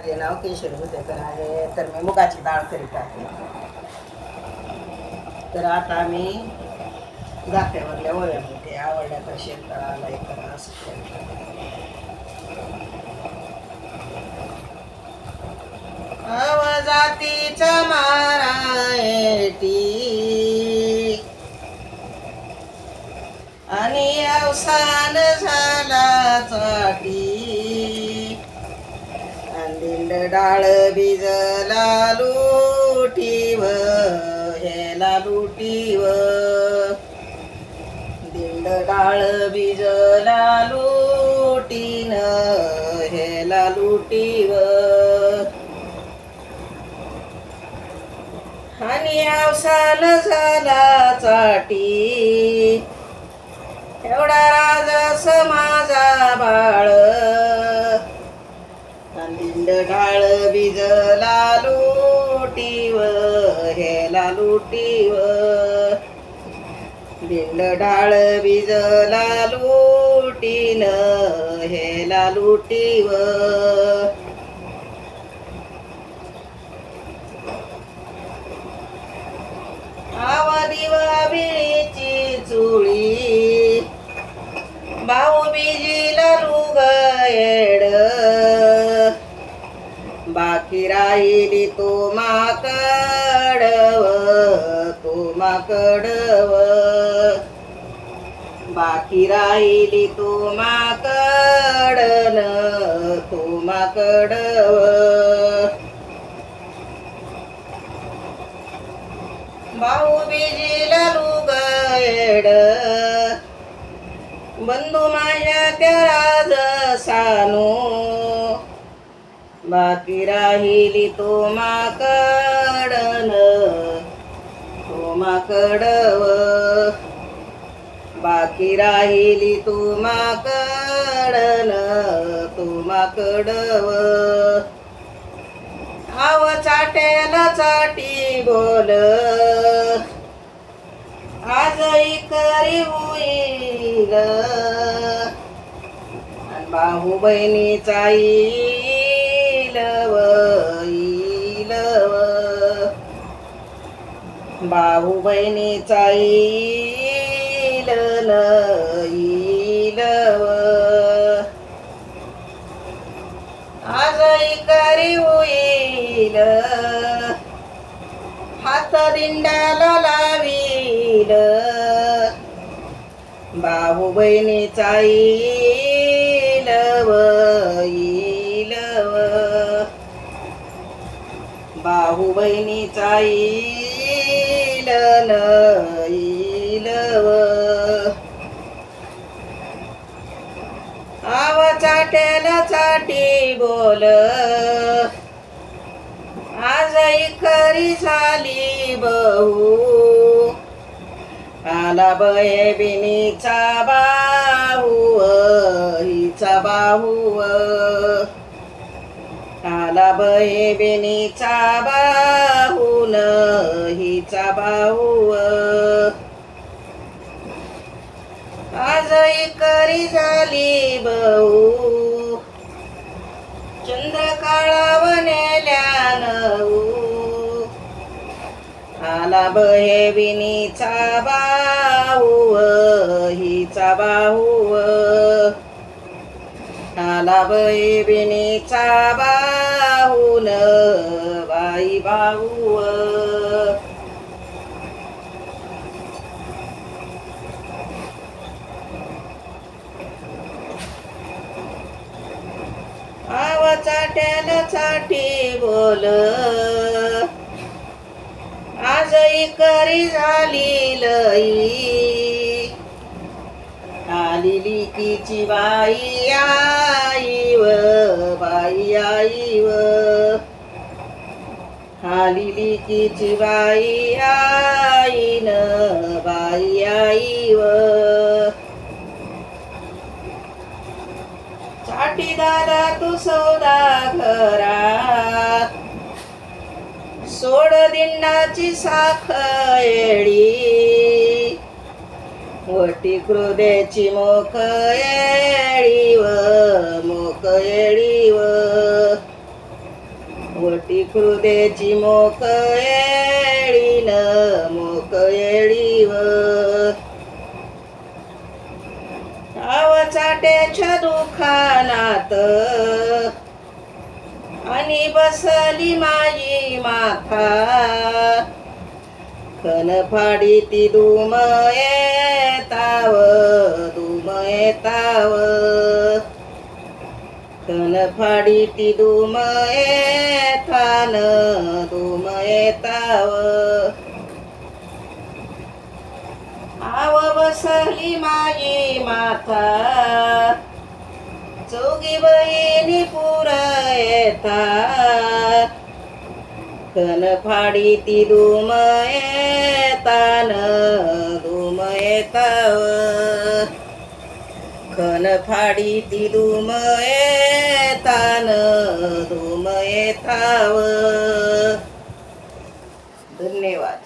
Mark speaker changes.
Speaker 1: माझे नाव केशरी हुतेकर आहे तर मी मुगाची डाळ करीत आहे. तर आता मी दात्यावरल्या ओव्यामध्ये आवडल्या तर शेततळाला एक करा असं केलं. अवजातीचा मारायटी आणि अवसान झाला चाटी. डाळ भिजला लुटीव हेला लुटीव. दिंड डाळ भिजला लुटीन हेला लुटीव. आणि अवसान झाला चाटी. एवढा राजा समाजा बाळ दिंड डाळ भिजला लुटीव हेला लुटीव. दिंड डाळ भिजला लुटीन हेला लुटीव. गेली तो माकडव तो माकडव बाकी राहिली तो माकडन तो माकडव भाऊ बिजीला लुगड बंधू माझ्या त्या राज सानू बाकी राहिली तो माकडन तो माकडव बाकी राहिली तू माकडन तू माकडव आव चाटेल चाटी बोल. आजही करी होईल. बाहू बहिणीचाई भाऊ बहिणीचा इलन येईल आजही करी होईल हात दिंडाला लावील भाऊ बहिणीचा येईल येईल भाऊ बहिणीचा येईल साठी चाटी बोल. आजही खरी झाली बहू. आला बये बिनीचा बाहू हिचा बाहू. आला बये बिनीचा बाहून हिचा बाहू. आजही करी झाली बहू. आला हे विनीचा बाहू हिचा बाहू आला हे विनीचा बाहून बाई बाहू आवा चाट्याला चाटी बोल करी झाली लई. आली लिकीची बाई आई व बाई आई व. आलेली लिकीची बाई आई न बाई आई व. साठी दादा तू सौदा घरा सोड दिंडाची साखळी वटी कृदेची मोख येळी व मोख येळी व. वटी हृदयाची मोक येळीन मोक व. आव चाट्याच्या दुखानात आणि बसली माझी माथा. खन फाडी ती दुम येताव दुम येताव. खन फाडी ती दुम येतान दुम येताव. आव बसली माझी माथा. चौघी बहिणी पुर येतात खन फाडी ती दुम येतान दुम येताव खन फाडी ती दुम येतान दुम येताव धन्यवाद.